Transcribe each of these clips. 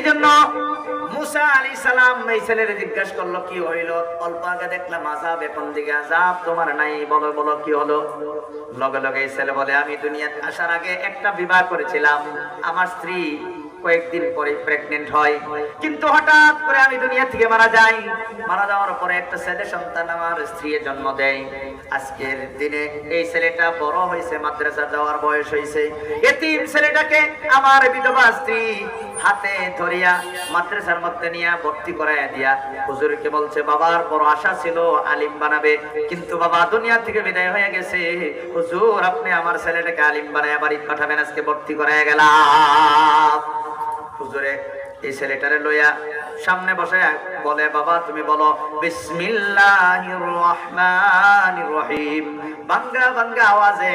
এই জন্য মুসা আলী সালাম এই ছেলের জিজ্ঞাসা করল, কি হইল? অল্প আগে দেখলাম আজাব এখন দিকে আজাব তোমার নাই, বলো বলো, কি হলো? লগে লগে এই ছেলে বলে, আমি দুনিয়াতে আসার আগে একটা বিবাহ করেছিলাম। আমার স্ত্রী কয়েকদিন পরে প্রেগনেন্ট হয়। কিন্তু হঠাৎ করে আমি দুনিয়া থেকে মারা যাই। মারা যাওয়ার পরে একটা ছেলে সন্তান আমার স্ত্রী জন্ম দেয়। আজকের দিনে এই ছেলেটা বড় হয়েছে, মাদ্রাসা যাওয়ার বয়স হয়েছে। এতিম ছেলেটাকে আমার বিধবা স্ত্রী হাতে ধরিয়া মাদ্রাসার মধ্যে নিয়ে ভর্তি করাইয়া দিয়া। হুজুরকে বলছে, বাবার বড় আশা ছিল আলিম বানাবে, কিন্তু বাবা দুনিয়া থেকে বিদায় হয়ে গেছে। হুজুর, আপনি আমার ছেলেটাকে আলিম বানায় বাড়ি পাঠাবেন, আজকে ভর্তি করাইয়া গেলাম। হুজুরে, এই ছেলেটারে লইয়া সামনে বসে বলে, বাবা, তুমি বলো, বিসমিল্লাহির রহমানির রহিম। বাঙ্গা বাঙ্গা আওয়াজে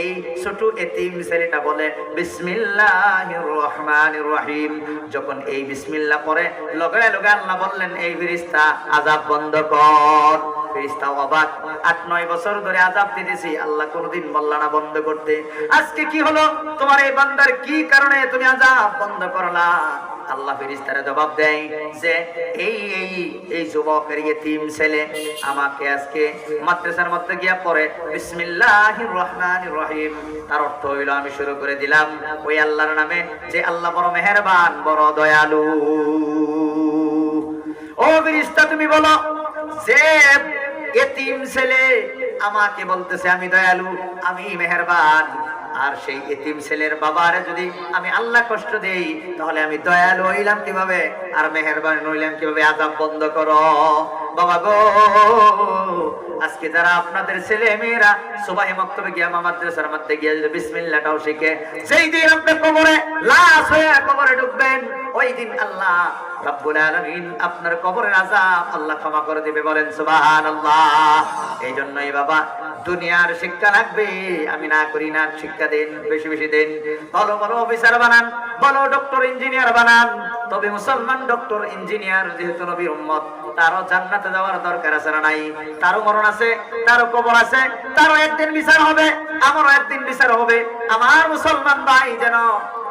এই ছোট এতিম ছেলেটা বলে, বিসমিল্লাহির রহমানির রহিম। যখন এই বিসমিল্লাহ পড়ে, লগে লগে আল্লাহ বললেন, এই ফেরেশতা, আযাব বন্ধ কর। ফেরেশতা অবাক, আট, নয় বছর ধরে আযাব দিতেছি, আল্লাহ কোনোদিন বললা না বন্ধ করতে। আজকে কি হলো? তোমার এই বান্দার কি কারণে তুমি আযাব বন্ধ করলা? আল্লাহ ফেরেশতারা জবাব দেয় যে, এই এই এই যুবকের ইতিম ছেলে আমাকে আজকে মাদ্রাসার মধ্যে গিয়া পড়ে। বিসমিল্লাহির রহমানির রহিম। তার অর্থ হইল আমি শুরু করে দিলাম, ওই আল্লাহর নামে যে আল্লাহ বড় মেহেরবান, বড় দয়ালু। ও ফেরেশতা, তুমি বলো, যে এতিম ছেলে আমাকে বলতেছে, আমি দয়ালু, আমি মেহেরবান। আর সেই এতিম ছেলের বাবারে যদি আমি আল্লাহ কষ্ট দেই, তাহলে আমি দয়ালু হইলাম কীভাবে? আর মেহেরবান হইলাম কীভাবে? আজাব বন্ধ করো। বাবা গো, আজকে যারা আপনাদের ছেলে মেয়েরা সুবাহি মক্তবে গিয়া মাদ্রাসার মধ্যে গিয়া যদি বিসমিল্লাহটাও শিখে সেই দিন আপনি কবরে লাশ হয়ে কবরে ঢুকবেন, ওই দিন আল্লাহ রব্বুল আলামিন আপনার কবরের আযাব আল্লাহ ক্ষমা করে দিবে বলেন সুবাহ সুবহানাল্লাহ। এই জন্যই বাবা দুনিয়ার শিক্ষা লাগবে। আমি না করি না, শিক্ষা দেন, বেশি বেশি দেন। ভালো ভালো অফিসার বানান, ভালো ডক্টর ইঞ্জিনিয়ার বানান। তবে মুসলমান ডক্টর ইঞ্জিনিয়ার যেহেতু নবীর উম্মত, তারও জান্নাতে যাওয়ার দরকার আছে না নাই? তারও মরণ আছে, তারও কবর আছে, তারও একদিন বিচার হবে, আমারও একদিন বিচার হবে। আমার মুসলমান ভাই যেন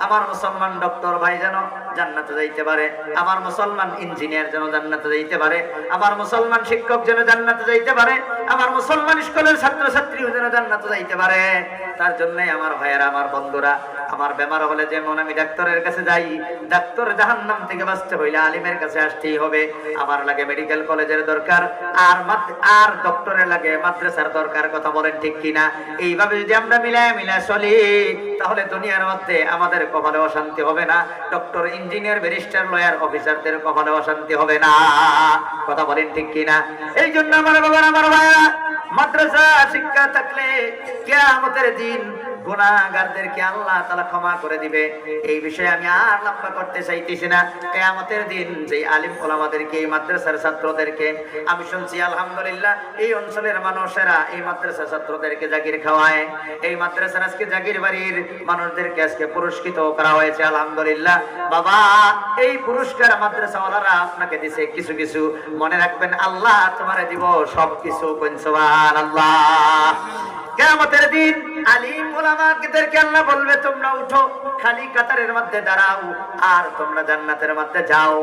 আমার মুসলমান ডক্টর ভাই যেন জান্নাতে যাইতে পারে, আমার মুসলমান ইঞ্জিনিয়ার যেন জান্নাতে যাইতে পারে, আমার মুসলমান শিক্ষক যেন জান্নাতে যাইতে পারে, আমার মুসলমান স্কুলের ছাত্রছাত্রীও যেন জান্নাতে যাইতে পারে। তার জন্যই আমার ভাইয়েরা, আমার বন্ধুরা আমার বেমার হলে যেমন আমি ডাক্তারের কাছে যাই, ডাক্তার জাহান্নাম থেকে বাঁচতে হইলে আলিমের কাছে আসতেই হবে। আমার লাগে মেডিকেল কলেজের দরকার, আর আর ডক্টরের লাগে মাদ্রাসার দরকার, কথা বলেন ঠিক কিনা? এইভাবে যদি আমরা মিলায় মিলায় চলি, তাহলে দুনিয়ার মধ্যে আমাদের কপালে অশান্তি হবে না। ডক্টর ইঞ্জিনিয়ার ব্যারিস্টার লয়ার অফিসারদের কপালে অশান্তি হবে না। কথা বলেন ঠিক কিনা? এই জন্য আমার বাবার আমার ভাইয়া মাদ্রাসা, শিক্ষা থাকলে কেয়ামতের দিন গুনাহগারদেরকে আল্লাহ তাআলা ক্ষমা করে দিবে। এই বিষয়ে আমি আর লম্বা করতে চাইতেছি না। কিয়ামতের দিন যে আলিম ওলামাদেরকে, এই মাদ্রাসার ছাত্রদেরকে আমি শুনছি, আলহামদুলিল্লাহ, এই অঞ্চলের মানুষেরা এই মাদ্রাসার ছাত্রদেরকে জাগির খাওয়ায়। এই মাদ্রাসার আজকে জাগির বাড়ির মানুষদেরকে আজকে পুরস্কৃত করা হয়েছে, আলহামদুলিল্লাহ। বাবা, এই পুরস্কার মাদ্রাসাওয়ালারা আপনাকে দিছে কিছু কিছু। মনে রাখবেন, আল্লাহ তোমারে দিব সব কিছু আল্লাহ কেয়ামতের দিন আলিম ওলামাদেরকে আল্লাহ বলবে তোমরা উঠো খালি কাতারের মধ্যে দাঁড়াও আর তোমরা জান্নাতের মধ্যে যাও।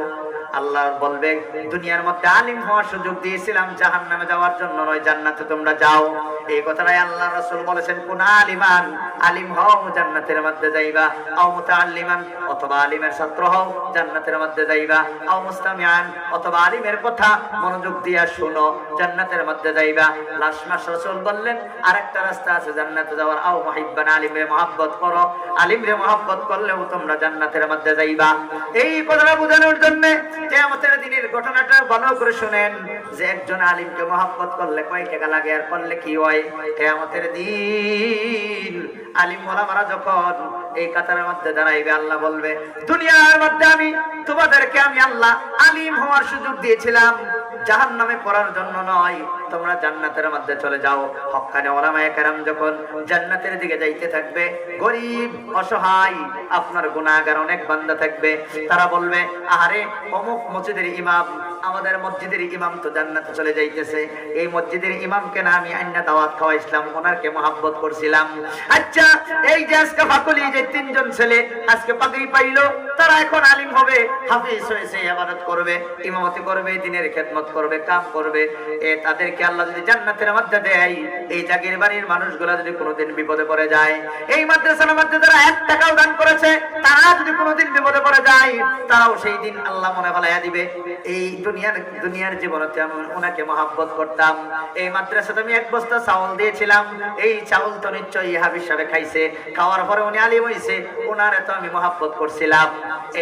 আল্লাহ বলবে, দুনিয়ার মধ্যে আলিম হওয়ার সুযোগ দিয়েছিলাম জাহান নামে যাওয়ার জন্য নয়, জান্নাতে তোমরা যাও। এই কথাটাই আল্লাহ রসুল বলেছেন, কোন আলিমান, আলিম হও, জান্নাতের মধ্যে যাইবা। আও মুতাআল্লিমান, অথবা আলিমের ছাত্র হও, জান্নাতের মধ্যে যাইবা। আও মুস্তামিআন, অথবা আলিমের কথা মনোযোগ দিয়া শুনো, জান্নাতের মধ্যে যাইবা। লাশ মাস রসুল বললেন, আরেকটা রাস্তা আছে, জান্নাতে যাওয়ার। আও মুহিব্বান, আলিমরে মহব্বত করো। আলিমরে মহব্বত করলেও তোমরা জান্নাতের মধ্যে যাইবা। এই কথাটা বোঝানোর জন্য কিয়ামতের দিনের ঘটনাটা ভালো করে শুনেন যে একজন আলিমকে মহাব্বত করলে কয় টাকা লাগে আর করলে কি হয়? কেয়ামতের দিন আলিম ওলামারা যখন এই কাতারের মধ্যে দাঁড়াইবে, আল্লাহ বলবে, দুনিয়ার মধ্যে আমি, তোমাদেরকে আমি আল্লাহ আলিম হওয়ার সুযোগ দিয়েছিলাম। জাহান নামে পড়ার জন্য নয় তোমরা জান্নাতের মধ্যে চলে যাও। হক্কানে ওলামায়ে কেরাম যখন জান্নাতের দিকে যাইতে থাকবে, গরিব, অসহায়, আপনার গুনাহগার অনেক বান্দা থাকবে। তারা বলবে, আহারে, অমুক মসজিদের ইমাম, আমাদের মসজিদের ইমাম তো জান্নাতে চলে যাইতেছে। এই মসজিদের ইমামকে না আমি আন্না দাওয়াত খাওয়াইছিলাম, ওনারকে মহাব্বত করছিলাম। আচ্ছা এই যে আজকে ফাকুলি যে তিনজন ছেলে আজকে পাগড়ি পাইলো, তারা এখন আলিম হবে, হাফিজ হয়েছে, ইবাদত করবে, ইমামতি করবে, দিনের খেদমত করবে, কাম করবে। এ তাদেরকে আল্লাহ যদি জান্নাতের মধ্যে দেয়, এই জাগির বাড়ির মানুষগুলা যদি কোনোদিন বিপদে পড়ে যায়, এই মাদ্রাসার মধ্যে যারা এক টাকাও দান করেছে, তারা যদি কোনোদিন বিপদে পড়ে যায়, তারাও সেই দিন আল্লাহ মনে ফেলাইয়া দিবে। এই দুনিয়ার দুনিয়ার জীবনতে আমি ওনাকে মহাব্বত করতাম। এই মাদ্রাসাতে আমি এক বস্তা চাউল দিয়েছিলাম। এই চাউল তো নিশ্চয়ই হাবিজ সাহেব খাইছে। খাওয়ার পরে উনি আলিম হইছে। ওনার এত আমি মহাব্বত করছিলাম।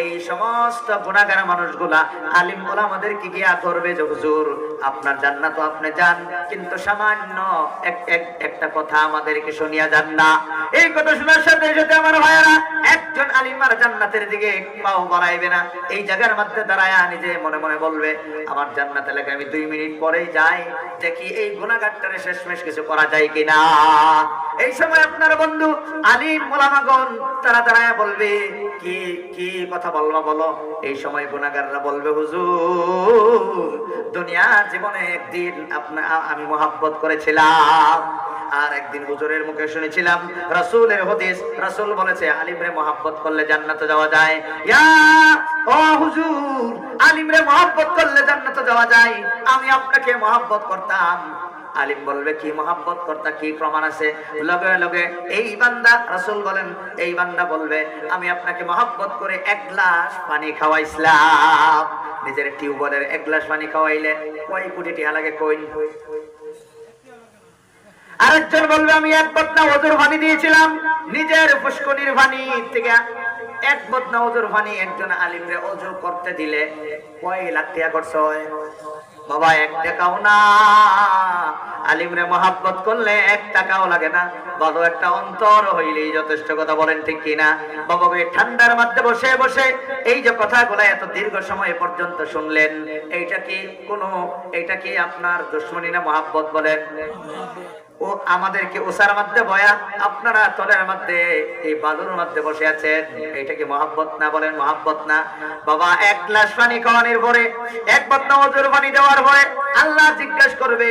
এই সমস্ত গুণাগার মানুষগুলা আলিম বলা আমাদেরকে গিয়া করবে যে, হুজুর আপনার জান্নাত আপনি যান কিন্তু সামান্য এক এক একটা কথা আমাদেরকে শুনিয়া যান না। এই কথা শোনার সাথে সাথে আমার ভাইয়ারা একজন আলিমার জান্নাতের দিকে পাও বাড়াইবে না। এই জায়গার মধ্যে দাঁড়ায় নিজে মনে মনে বলবে, আমার জান্নাত এলাকায় আমি দুই মিনিট পরেই যাই, দেখি এই গুণাগারটারে শেষমেশ কিছু করা যায় কিনা? এই সময় আপনার বন্ধু আলিম মোলামাগন তারা দাঁড়ায় বলবে, কি কি কথা বলবা বলো? এই সময় গুণাগাররা বলবে, হুজুর দুনিয়ার জীবনে একদিন আপনার আমি মোহাব্বত করেছিলাম আর একদিন হুজুরের মুখে শুনেছিলাম, রাসূলের হাদিস, রাসূল বলেছে, আলিমরে মহাব্বত করলে জান্নাতে যাওয়া যায়। ইয়া, ও হুজুর, আলিমরে মহাব্বত করলে জান্নাতে যাওয়া যায়। আমি আপনাকে মহাব্বত করতাম। আলিম বলবে, কি মহাব্বত, কর্তা কি প্রমাণ আছে? লগে লগে এই বান্দা, রাসূল বলেন, এই বান্দা বলবে, আমি আপনাকে মহাব্বত করে এক গ্লাস পানি খাওয়াইছিলাম। নিজের টিউবওয়েলের এক গ্লাস পানি খাওয়াইলে কয় কোটি টিহা লাগে কই আরেকজন বলবে, আমি এক বদনা ওজুর পানি দিয়েছিলাম, নিজের পুষ্কনির পানি থেকে এক বদনা ওজুর পানি একজন আলিমরে ওজু করতে দিলে কয় লাখ খরচ হয়? বাবা, এক টাকাও না। আলিমরে মহাব্বত করলে এক টাকাও লাগে না। ভালো একটা অন্তর হইলেই যথেষ্ট কথা বলেন ঠিক কিনা? বাবা ঠান্ডার মধ্যে বসে বসে এই যে কথাগুলো এত দীর্ঘ সময় পর্যন্ত শুনলেন, এইটা কি কোনো, এইটা কি আপনার দুশ্মনী না মহাব্বত বলেন? ও আমাদেরকে ওসার মধ্যে বয়া, আপনারা তলের মধ্যে, এই বাদুর মধ্যে বসে আছেন। এটা কি মহাব্বত না বলেন, মহাব্বত না। বাবা, এক গ্লাস পানি খাওয়ানোর পরে এক বদনা ওজুর পানি দেওয়ার পরে আল্লাহ জিজ্ঞাসা করবে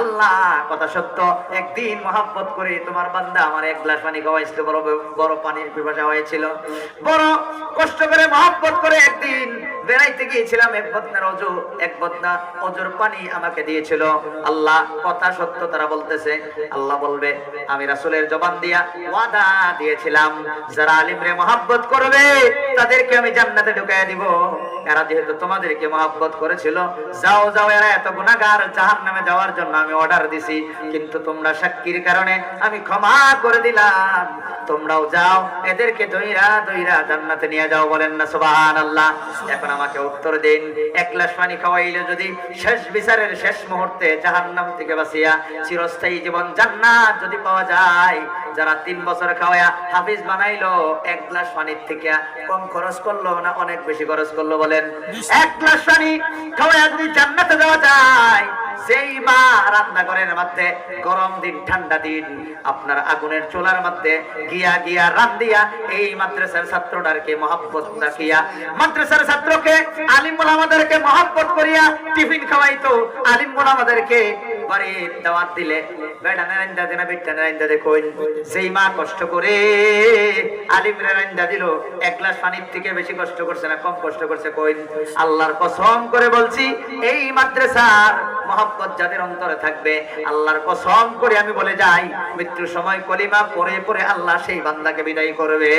আল্লাহ কথা সত্য। একদিন মহাব্বত করে তোমার বান্দা আমার এক গ্লাস পানি খাওয়াইছিল বড় পানির পিপাসা হয়েছিল। বড় কষ্ট করে মহাব্বত করে একদিন বেড়াইতে গিয়েছিলাম, এক বদনার অজু, এক বদনা অজুর পানি আমাকে দিয়েছিল। আল্লাহ, কথা সত্য তারা বলতেছে। আল্লাহ বলবে, আমি রাসুলের জবান দিয়া ওয়াদা দিয়েছিলাম, যারা আলিমরে মহাব্বত করবে তাদেরকে আমি জান্নাতে ঢুকাইয়া দিব। এরা যেহেতু তোমাদেরকে মহাব্বত করেছিল, যাও যাও, এরা এত গুনাহগার, জাহান্নামে যাওয়ার জন্য আমি অর্ডার দিছি। কিন্তু তোমরা সাক্ষীর কারণে আমি ক্ষমা করে দিলাম। তোমরাও যাও, এদেরকে দইরা দইরা জান্নাতে নিয়ে যাও বলেন না, সুবহানাল্লাহ। এখন আমাকে উত্তর দিন। এক গ্লাস পানি খাওয়াইলে যদি শেষ বিচারের শেষ মুহূর্তে জাহান্নাম থেকে বাঁচিয়া চিরস্থায়ী জীবন জান্নাত যদি পাওয়া যায়, যারা তিন বছর খাওয়ায়া হাফিজ বানাইলো, এক গ্লাস পানির থেকে কম খরচ করল না অনেক বেশি খরচ করল বলেন? এক গ্লাস পানি খাওয়ায়া যদি জান্নাতে যাওয়া যায় সেই মা রান্নাঘরের মধ্যে গরম দিন, ঠান্ডা দিন, আপনার আগুনের চুলার মধ্যে গিয়া গিয়া রান্দিয়া এই মাদ্রাসার ছাত্রটাকে মহাব্বত রাখিয়া, মাদ্রাসার ছাত্রকে আলিমুল আমাদেরকে মহাব্বত করিয়া টিফিন খাওয়াইতো, আলিমুল আমাদেরকে আল্লাহর কসম করে আমি বলে যাই, মৃত্যুর সময় কলিমা পরে পরে আল্লাহ সেই বান্দাকে বিদায় করবে।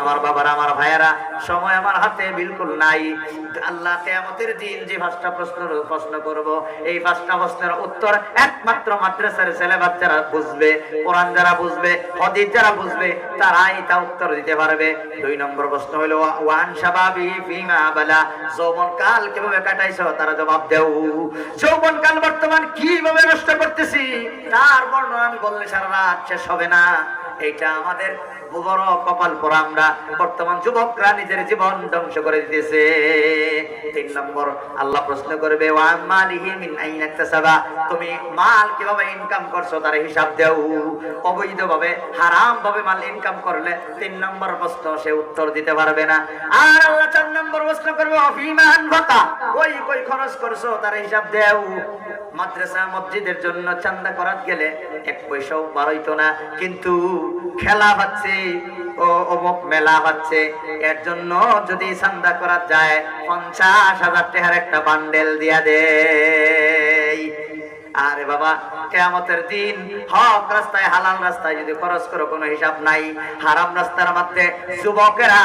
আমার বাবার, আমার ভাইয়েরা, সময় আমার হাতে বিলকুল নাই। আল্লাহ কেয়ামতের দিন যে পাঁচটা প্রশ্ন প্রশ্ন করব, এই পাঁচটা প্রশ্নের উত্তর একমাত্র মাদ্রাসার ছেলে বাচ্চারা বুঝবে, কোরআন যারা বুঝবে, হদিস যারা বুঝবে, তারাই তা উত্তর দিতে পারবে। দুই নম্বর প্রশ্ন হলো, ওয়ান শাবাবি ফিমা বালা যৌবন কাল কীভাবে কাটাইছো? তারা জবাব দেও, যৌবন কাল বর্তমান কীভাবে নষ্ট করতেছি? তার বর্ণনা আমি বললে সারা রাত শেষ হবে না। এটা আমাদের বড় কপাল পরা আমরা। বর্তমান যুবকরা নিজের জীবন ধ্বংস করে দিতেছে। তিন নম্বর, আল্লাহ প্রশ্ন করবে তুমি মাল কীভাবে ইনকাম করছ তার হিসাব দাও। অবৈধ ভাবে হারাম ভাবে মাল ইনকাম করলে তিন নম্বর প্রশ্ন সে উত্তর দিতে পারবে না। আর আল্লাহ চার নম্বর প্রশ্ন করবে, অফিমান ভাতা? ওই কই খরচ করছ তার হিসাব দাও। মাদ্রাসা, মসজিদের জন্য চান্দা করাত গেলে এক পয়সাও বাড়াইতো না। কিন্তু খেলা হচ্ছে, ও অমুক মেলা হচ্ছে, এর জন্য যদি চান্দা করা যায়, পঞ্চাশ হাজার টাকার একটা বান্ডেল দিয়া দেয় আরে বাবা, কেয়ামতের দিন হক রাস্তায়, হালাল রাস্তায় যদি খরচ করো কোনো হিসাব নাই, হারাম রাস্তার মধ্যে যুবকেরা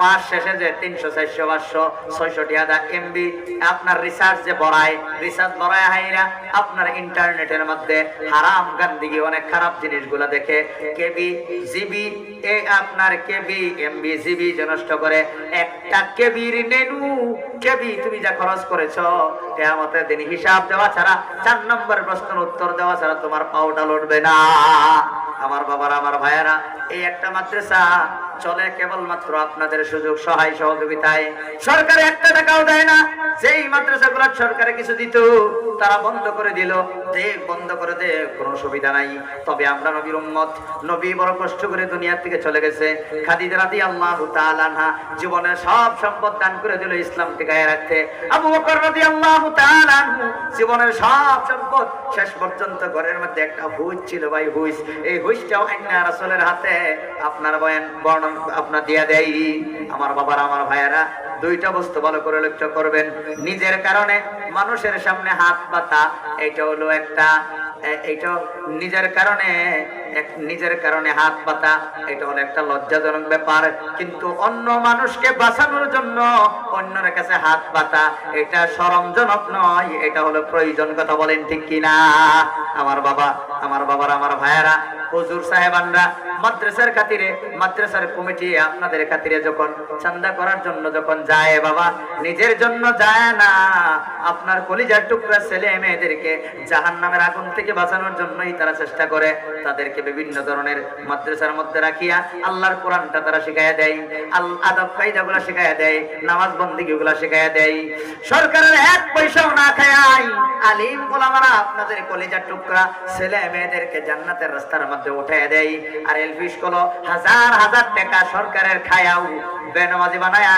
মাস শেষে যে তিনশো, চারশো, পাঁচশো, ছয়শটি হাজার এমবি আপনার রিসার্চ যে বড়ায় রিসার্চ বড়ায় হাইরা আপনার ইন্টারনেটের মধ্যে হারাম গান্দিগি, অনেক খারাপ জিনিসগুলো দেখে কেবি, জিবি, এ আপনার কেবি এমবি জিবি যে নষ্ট করে, একটা কেবির নেনু কেবি তুমি যা খরচ করেছ, কেয়ামতের দিন হিসাব দেওয়া ছাড়া চার প্রশ্নের উত্তর দেওয়া ছাড়া তোমার পাউটা লড়বে না। আমার বাবার, আমার ভাইয়েরা, এই একটা মাদ্রাসা চলে কেবলমাত্র আপনাদের সুযোগ সহায় সহযোগিতায়। সরকার একটা টাকাও দেয় না। যেই মাদ্রাসাগুলো সরকারে কিছু দিত, তারা বন্ধ করে দিল। দে বন্ধ করে দে, কোনো সুবিধা নাই। তবে আমরা নবীর উম্মত, নবী বড় কষ্ট করে দুনিয়ার থেকে চলে গেছে। খাদিজা রাদিয়াল্লাহু তাআলা আনহা জীবনের সব সম্পদ দান করে দিল ইসলাম টিকায় রাখতে। আবু বকর রাদিয়াল্লাহু তাআলা জীবনের সব সম্পদ শেষ পর্যন্ত ঘরের মধ্যে একটা হুইস ছিল ভাই হুইস এই হুইসটাও আইনা রাসূলের হাতে। আপনার বয়ান, বর্ণন আপনার দিয়া দেয় আমার বাবারা, আমার ভাইয়েরা, দুইটা বস্তু ভালো করে লক্ষ্য করবেন। নিজের কারণে মানুষের সামনে হাত পাতা এটা হলো একটা এইটা নিজের কারণে নিজের কারণে হাত পাতা, এটা হলো একটা লজ্জাজনক ব্যাপার। কিন্তু অন্য মানুষকে বাঁচানোর জন্য অন্যের কাছে হাত পাতা, এটা সরমজনক নয়, এটা হলো প্রয়োজন কথা বলেন ঠিক কিনা? আমার বাবা, আমার বাবার, আমার ভাইয়েরা, হুজুর সাহেবানরা, মাদ্রাসার খাতিরে, মাদ্রাসার কমিটি আপনাদের খাতিরে যখন চান্দা করার জন্য যখন যায়, বাবা, নিজের জন্য যায় না। আপনার কলিজার টুকরা ছেলে মেয়েদেরকে জাহান নামের আগুন থেকে বাঁচানোর জন্যই তারা চেষ্টা করে, তাদেরকে বিভিন্ন ধরনের মাদ্রাসার মধ্যে রাখিয়া আল্লাহর কোরআনটা তারা শিখাইয়া দেয় আল আদব কায়দা গুলা শিখাইয়া দেয় নামাজ বন্দিগুলা শেখাইয়া দেয়। সরকারের এক পয়সাও আলিম গোলামারা, আপনাদের কলিজার টুকরা ছেলে মেয়েদেরকে জান্নাতের রাস্তার মধ্যে উঠাইয়া দেয় আর এলপি স্কুল হাজার হাজার টাকা সরকারের খায়াও। বেনমাজি বানায়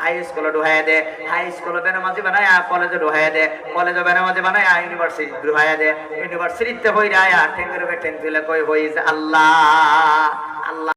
হাই স্কুলে দে। হাই স্কুলে বেনমাজি বানায় কলেজে দে। কলেজে বানায় ইউনিভার্সিটি দে। ইউনিভার্সিটিতে হই রায় ঠেঙ্গের কই হই যে আল্লাহ